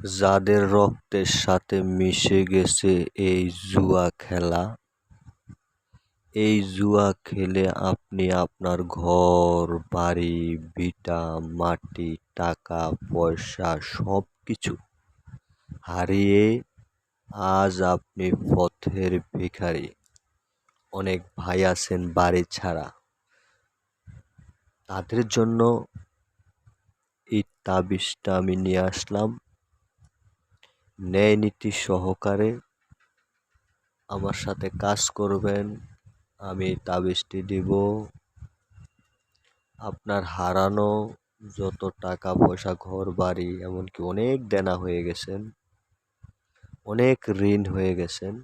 যাদের রক্তের সাথে মিশে গেছে এই জুয়া খেলা, এই জুয়া খেলে আপনি আপনার ঘর, বাড়ি, ভিটা, মাটি, টাকা, পয়সা সব কিছু হারিয়ে আজ আপনি পথের ভিখারি। অনেক ভাই আছেন বাড়ি ছাড়া। তাদের জন্য এই তাবিজটা আমি নিয়ে আসলাম। ন্যায় নীতি সহকারে আমার সাথে কাজ করবেন। আমি তাবিজটি দিব। আপনার হারানো যত টাকা, পয়সা, ঘর, বাড়ি, এমনকি অনেক দেনা হয়ে গেছেন, অনেক ঋণ হয়ে গেছেন,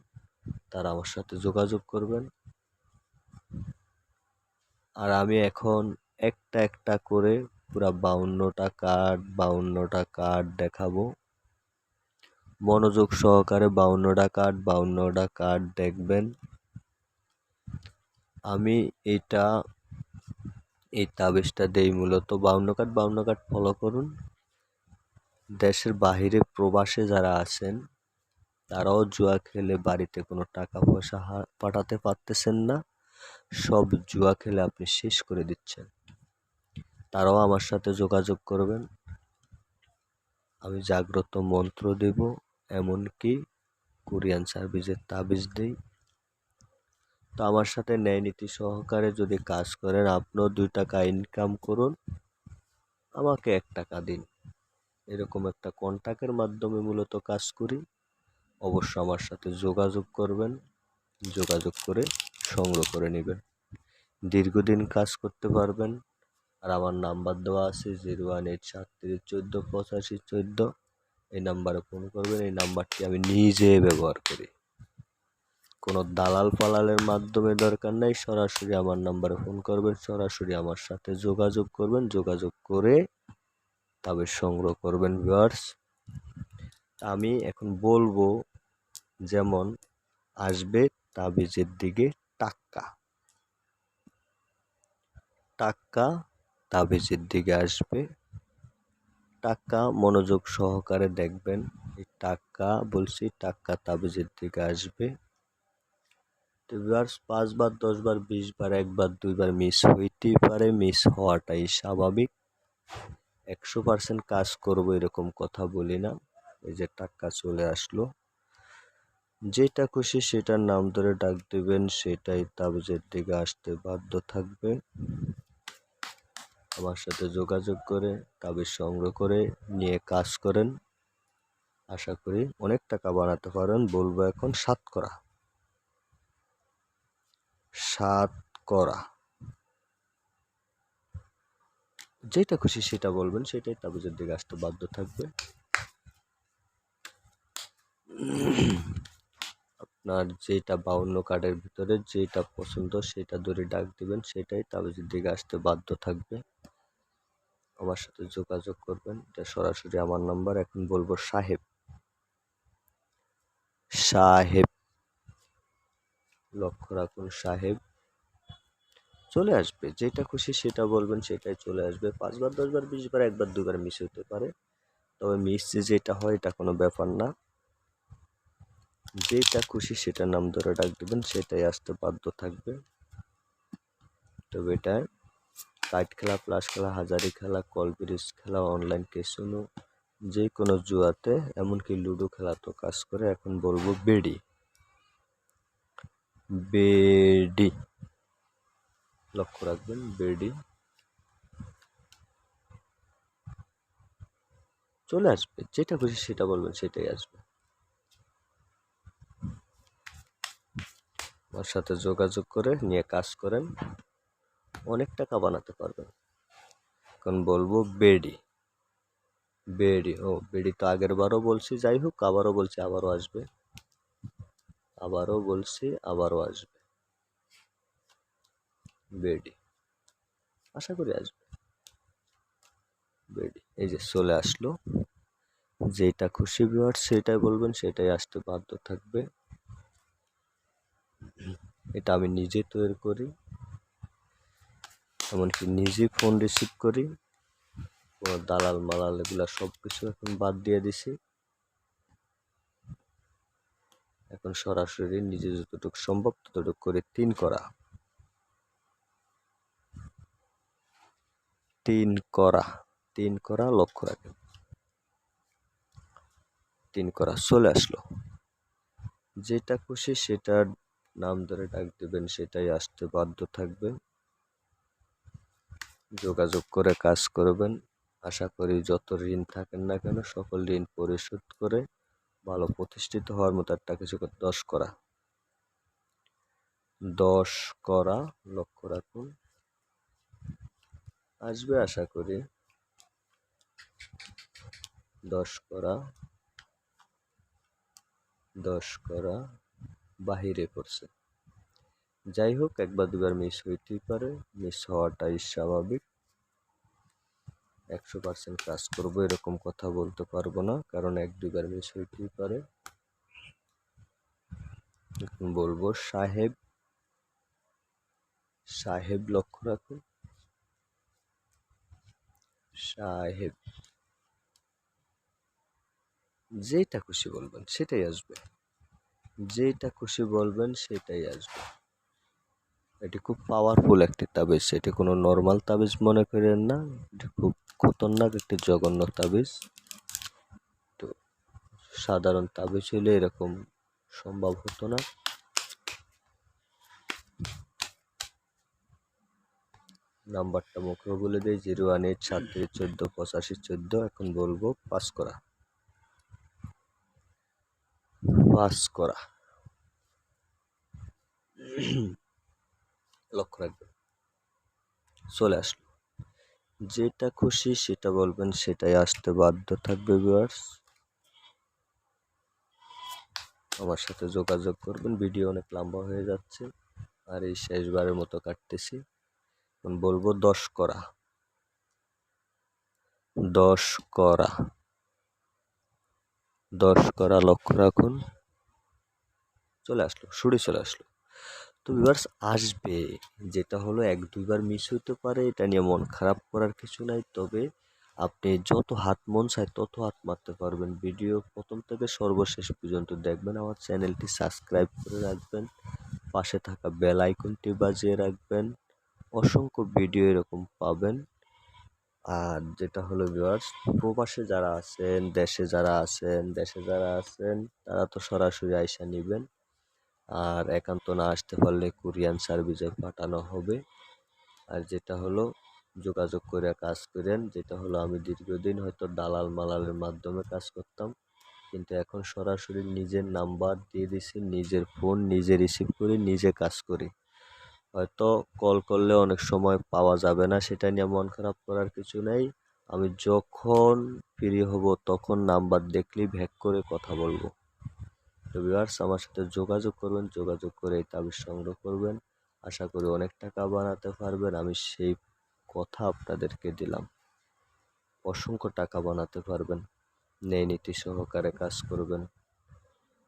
তারা আমার সাথে যোগাযোগ করবেন। আর আমি এখন একটা একটা করে পুরা বাউন্নটা কার্ড বাউন্নটা কার্ড দেখাবো। মনোযোগ সহকারে বাউন্নটা কার্ড বাউন্নটা কার্ড দেখবেন। আমি এটা, এই তাবিজটা দেই মূলত। বাউন্ন কার্ড বাউন্ন কার্ড ফলো করুন। দেশের বাহিরে প্রবাসে যারা আছেন, তারাও জুয়া খেলে বাড়িতে কোনো টাকা পয়সা পাঠাতে পারতেছেন না। সব জুয়া খেলে আপনি শেষ করে দিচ্ছেন। তারাও আমার সাথে যোগাযোগ করবেন। আমি জাগ্রত মন্ত্র দেব। এমনকি কোরিয়ান সার্ভিসের তাবিজ দিই। তো আমার সাথে ন্যায় নীতি সহকারে যদি কাজ করেন, আপনিও দুই টাকা ইনকাম করুন, আমাকে এক টাকা দিন। এরকম একটা কন্ট্যাক্টের মাধ্যমে মূলত কাজ করি। অবশ্য আমার সাথে যোগাযোগ করবেন, যোগাযোগ করে সংগ্রহ করে নেবেন। দীর্ঘদিন কাজ করতে পারবেন। আর আমার নাম্বার দেওয়া আছে জিরো ওয়ান এইট সাতত্রিশ চোদ্দ পঁচাশি চোদ্দ। এই নাম্বারে ফোন করবেন, এই নাম্বারটি আমি নিজে ব্যবহার করি। কোনো দালাল ফালালের মাধ্যমে দরকার নেই, সরাসরি আমার নাম্বারে ফোন করবেন, সরাসরি আমার সাথে যোগাযোগ করবেন, যোগাযোগ করে তবে সংগ্রহ করবেন ভিওয়ার্স আমি এখন বলব যেমন আসবে তাবিজের দিকে টাক্কা। টাক্কা তাবিজের দিকে আসবে টাক্কা মনোযোগ সহকারে দেখবেন। এই টাক্কা বলছি টাক্কা তাবিজের দিকে আসবে। তো ভিউয়ার্স পাঁচবার দশবার বিশবার একবার দুইবার মিস হইতেই পারে মিস হওয়াটাই স্বাভাবিক। একশো পার্সেন্ট কাজ করব এরকম কথা বলি না। এই যে টাক্কা চলে আসলো। যেটা খুশি সেটার নাম ধরে ডাক দেবেন, সেটাই তাবিজের দিকে আসতে বাধ্য থাকবে আমার সাথে যোগাযোগ করে তাবিজ সংগ্রহ করে, নিয়ে কাজ করেন। আশা করি অনেক টাকা বানাতে পারেন। বলব এখন সাত করা। সাত করা। যেটা খুশি সেটা বলবেন, সেটাই তাবিজের দিকে আসতে বাধ্য থাকবে। আপনার যেটা বাউন্ন কার্ডের ভিতরে যেটা পছন্দ, সেটা ধরে ডাক দিবেন, সেটাই তাবিজের দিকে আসতে বাধ্য থাকবে। আমার সাথে যোগাযোগ করবেন। এটা সরাসরি আমার নাম্বার, এখন বলব সাহেব। সাহেব। লক্ষ্য রাখুন, সাহেব। চলে আসবে, যেটা খুশি সেটা বলবেন, সেটাই চলে আসবে। পাঁচবার, দশবার, বিশবার, একবার, দুবার মিস হতে পারে। তবে মিস যেটা হয়, এটা কোনো ব্যাপার না। যেটা খুশি সেটা নাম ধরে ডাক দেবেন, সেটাই আসতে বাধ্য থাকবে। তবে এটা কাইট খেলা, প্লাস খেলা, হাজারি খেলা কল ব্রিজ খেলা, অনলাইন কেসুনো যে কোনো জুয়াতে, এমনকি লুডো খেলা তো কাজ করে, এখন বলব বেডি। বেডি। লক্ষ্য রাখবেন, বেডি। চলে আসবে, যেটা খুশি সেটা বলবেন, সেটাই আসবে। আমার সাথে যোগাযোগ করে নিয়ে কাজ করেন। অনেক টাকা বানাতে পারবেন এখন বলব বেডি। বেডি, ও বেডি তো আগের বারও বলছি, যাই হোক, আবারও বলছি, আবারও আসবে। আবারও বলছি, আবারও আসবে। বেডি, আশা করি আসবে। বেডি, এই যে চলে আসলো। যেটা খুশি বিহার সেটাই বলবেন, সেটাই আসতে বাধ্য থাকবে। এটা আমি নিজে তৈরি করি। এমনকি নিজে ফোন রিসিভ করি। কোনো দালাল মালাল এগুলো সব কিছু এখন বাদ দিয়ে দিছি। এখন সরাসরি নিজে যতটুকু সম্ভব ততটুকু করে তিন করা। তিন করা তিন করা লক্ষ্য রাখেন। তিন করা চলে আসলো। যেটা খুশি সেটার নাম ধরে ডাক দেবেন, সেটাই আসতে বাধ্য থাকবে যোগাযোগ করে কাজ করবেন। আশা করি যত ঋণ থাকেন না কেন সকল ঋণ পরিশোধ করে ভালো প্রতিষ্ঠিত হওয়ার মতো একটা কিছু দশ করা। দশ করা লক্ষ্য রাখুন। আসবে আশা করি। দশ করা দশ করা বাহিরে পড়ছে যাই হোক, একবার দুবার মিস হইতেই পারে। মিস হওয়াটাই স্বাভাবিক। একশো পার্সেন্ট কাজ করব, এরকম কথা বলতে পারব না, কারণ এক দুবার মিস হইতেই পারে। বলব, সাহেব সাহেব লক্ষ্য রাখুন। সাহেব যেটা খুশি বলবেন, সেটাই আসবে। যেটা খুশি বলবেন, সেটাই আসবে। এটি খুব পাওয়ারফুল একটি তাবিজ। এটি কোনো নর্মাল তাবিজ মনে করেন না। এটি খুব খতরনাক একটি জঘন্য তাবিজ। তো সাধারণ তাবিজ হলে এরকম সম্ভব হতো না। নাম্বারটা মুখে বলে দিই, জিরো ওয়ান এইট সাতত্রিশ চোদ্দ পঁচাশি চোদ্দ। এখন বলব পাস করা। পাস করা। লক্ষ্য রাখবেন। চলে আসলো। যেটা খুশি সেটা বলবেন, সেটাই আসতে বাধ্য থাকবে ভিউয়ার্স আমার সাথে যোগাযোগ করবেন ভিডিও অনেক লম্বা হয়ে যাচ্ছে। আর এই শেষবারের মতো কাটতেছি। বলব দশ করা। দশ করা। দশ করা লক্ষ্য রাখুন। চলে আসলো সুরে চলে আসলো। তো ভিউয়ার্স আসবে। যেটা হলো এক দুইবার মিস হতে পারে, এটা নিয়ে মন খারাপ করার কিছু নাই। তবে আপনি যত হাত মন চায় তত হাত মারতে পারবেন। ভিডিও প্রথম থেকে সর্বশেষ পর্যন্ত দেখবেন। আমার চ্যানেলটি সাবস্ক্রাইব করে রাখবেন। পাশে থাকা বেল আইকনটি বাজিয়ে রাখবেন। অসংখ্য ভিডিও এরকম পাবেন। আর যেটা হলো ভিউয়ার্স প্রবাসে যারা আছেন, দেশে যারা আছেন, দেশে যারা আছেন, তারা তো সরাসরি আইসা নেবেন। আর একান্ত না আসতে পারলে কুরিয়ান সার্ভিসে পাঠানো হবে। আর যেটা হলো, যোগাযোগ করে কাজ করেন, যেটা হলো আমি দীর্ঘদিন হয়তো দালাল মালালের মাধ্যমে কাজ করতাম, কিন্তু এখন সরাসরি নিজের নাম্বার দিয়ে দিছি, নিজের ফোন নিজে রিসিভ করি, নিজে কাজ করি। হয়তো কল করলে অনেক সময় পাওয়া যাবে না, সেটা নিয়ে মন খারাপ করার কিছু নেই। আমি যখন ফ্রি হব, তখন নাম্বার দেখলেই ভ্যাক করে কথা বলব। ভিউয়ার্স আমার সাথে যোগাযোগ করবেন, যোগাযোগ করে এই তাবিজ সংগ্রহ করবেন। আশা করি অনেক টাকা বানাতে পারবেন, আমি সেই কথা আপনাদেরকে দিলাম। অসংখ্য টাকা বানাতে পারবেন, ন্যায় নীতি সহকারে কাজ করবেন।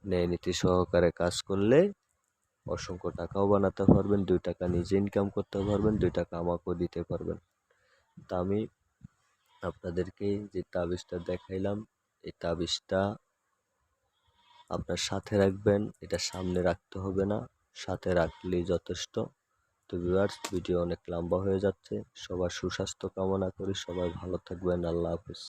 ন্যায় নীতি সহকারে কাজ করলে অসংখ্য টাকাও বানাতে পারবেন, দুই টাকা নিজে ইনকাম করতে পারবেন, দুই টাকা আমাকেও দিতে পারবেন। তা আমি আপনাদেরকে যে তাবিজটা দেখাইলাম, এই তাবিজটা আপনার সাথে রাখবেন, এটা সামনে রাখতে হবে না, সাথে রাখলেই যথেষ্ট। তো ভিউয়ার্স ভিডিও অনেক লম্বা হয়ে যাচ্ছে, সবার সুস্বাস্থ্য কামনা করি, সবাই ভালো থাকবেন, আল্লাহ হাফিজ।